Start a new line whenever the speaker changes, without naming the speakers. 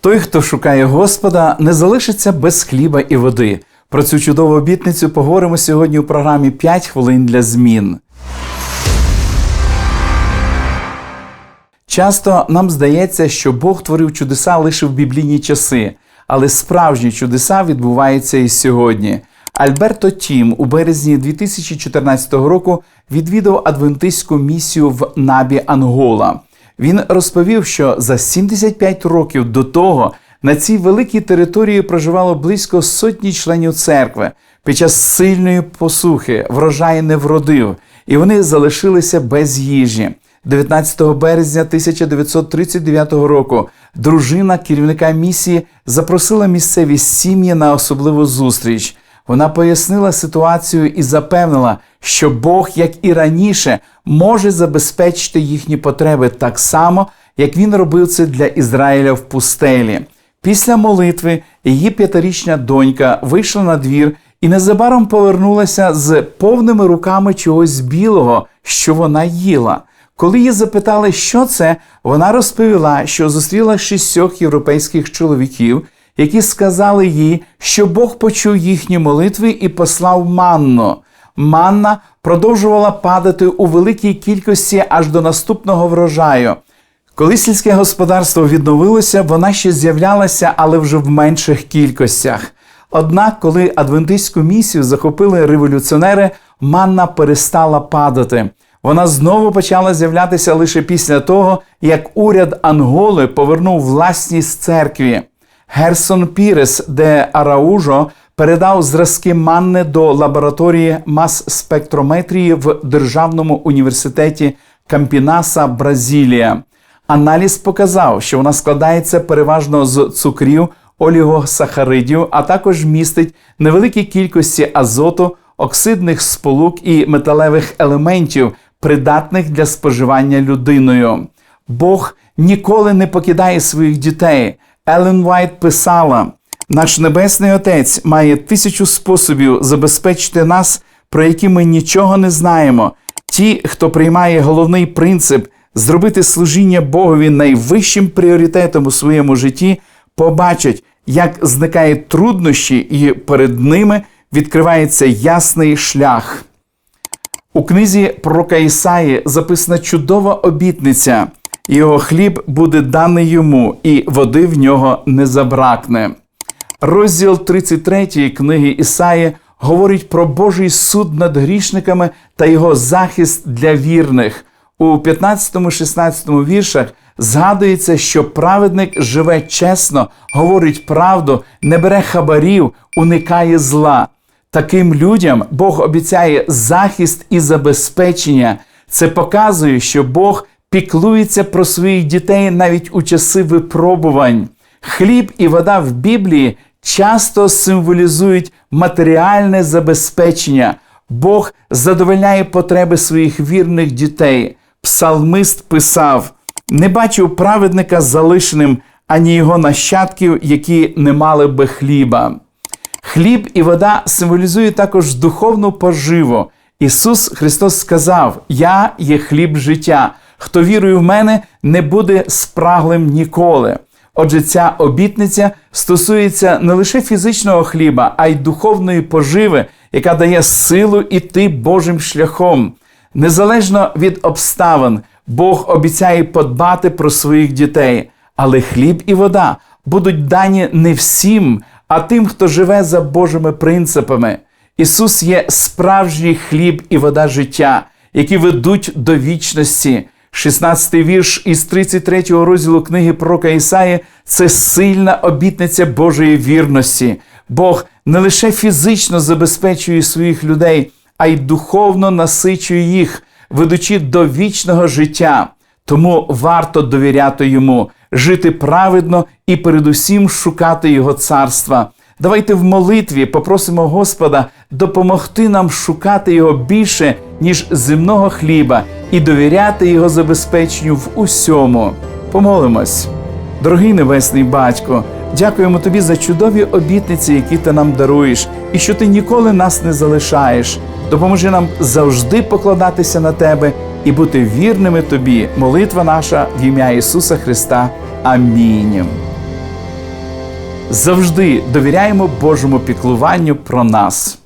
Той, хто шукає Господа, не залишиться без хліба і води. Про цю чудову обітницю поговоримо сьогодні у програмі «5 хвилин для змін. Часто нам здається, що Бог творив чудеса лише в біблійні часи, але справжні чудеса відбуваються і сьогодні. Альберто Тім у березні 2014 року відвідав адвентистську місію в Набі Ангола. Він розповів, що за 75 років до того на цій великій території проживало близько сотні членів церкви. Під час сильної посухи врожай не вродив, і вони залишилися без їжі. 19 березня 1939 року дружина керівника місії запросила місцеві сім'ї на особливу зустріч. Вона пояснила ситуацію і запевнила, що Бог, як і раніше, може забезпечити їхні потреби так само, як він робив це для Ізраїля в пустелі. Після молитви її п'ятирічна донька вийшла на двір і незабаром повернулася з повними руками чогось білого, що вона їла. Коли її запитали, що це, вона розповіла, що зустріла шістьох європейських чоловіків, які сказали їй, що Бог почув їхні молитви і послав манну. Манна продовжувала падати у великій кількості аж до наступного врожаю. Коли сільське господарство відновилося, вона ще з'являлася, але вже в менших кількостях. Однак, коли адвентистську місію захопили революціонери, манна перестала падати. Вона знову почала з'являтися лише після того, як уряд Анголи повернув власність церкві. Герсон Пірес де Араужо передав зразки манни до лабораторії мас-спектрометрії в Державному університеті Кампінаса, Бразилія. Аналіз показав, що вона складається переважно з цукрів, олігосахаридів, а також містить невеликі кількості азоту, оксидних сполук і металевих елементів, придатних для споживання людиною. Бог ніколи не покидає своїх дітей. Елен Вайт писала: наш Небесний Отець має тисячу способів забезпечити нас, про які ми нічого не знаємо. Ті, хто приймає головний принцип зробити служіння Богові найвищим пріоритетом у своєму житті, побачать, як зникають труднощі, і перед ними відкривається ясний шлях. У книзі пророка Ісаї записана чудова обітниця. Його хліб буде даний йому, і води в нього не забракне. Розділ 33 книги Ісаї говорить про Божий суд над грішниками та його захист для вірних. У 15-16 віршах згадується, що праведник живе чесно, говорить правду, не бере хабарів, уникає зла. Таким людям Бог обіцяє захист і забезпечення. Це показує, що Бог піклується про своїх дітей навіть у часи випробувань. Хліб і вода в Біблії часто символізують матеріальне забезпечення. Бог задовольняє потреби своїх вірних дітей. Псалмист писав: не бачив праведника залишеним, ані його нащадків, які не мали би хліба. Хліб і вода символізують також духовну поживу. Ісус Христос сказав: Я є хліб життя. Хто вірує в мене, не буде спраглим ніколи. Отже, ця обітниця стосується не лише фізичного хліба, а й духовної поживи, яка дає силу іти Божим шляхом. Незалежно від обставин, Бог обіцяє подбати про своїх дітей, але хліб і вода будуть дані не всім, а тим, хто живе за Божими принципами. Ісус є справжній хліб і вода життя, які ведуть до вічності. 16-й вірш із 33 го розділу книги пророка Ісаї це сильна обітниця Божої вірності. Бог не лише фізично забезпечує своїх людей, а й духовно насичує їх, ведучи до вічного життя. Тому варто довіряти йому, жити праведно і передусім шукати Його царства. Давайте в молитві попросимо Господа допомогти нам шукати його більше, ніж земного хліба, і довіряти його забезпеченню в усьому. Помолимось, дорогий небесний батько. Дякуємо тобі за чудові обітниці, які ти нам даруєш, і що ти ніколи нас не залишаєш. Допоможи нам завжди покладатися на тебе і бути вірними тобі. Молитва наша в ім'я Ісуса Христа. Амінь. Завжди довіряємо Божому піклуванню про нас.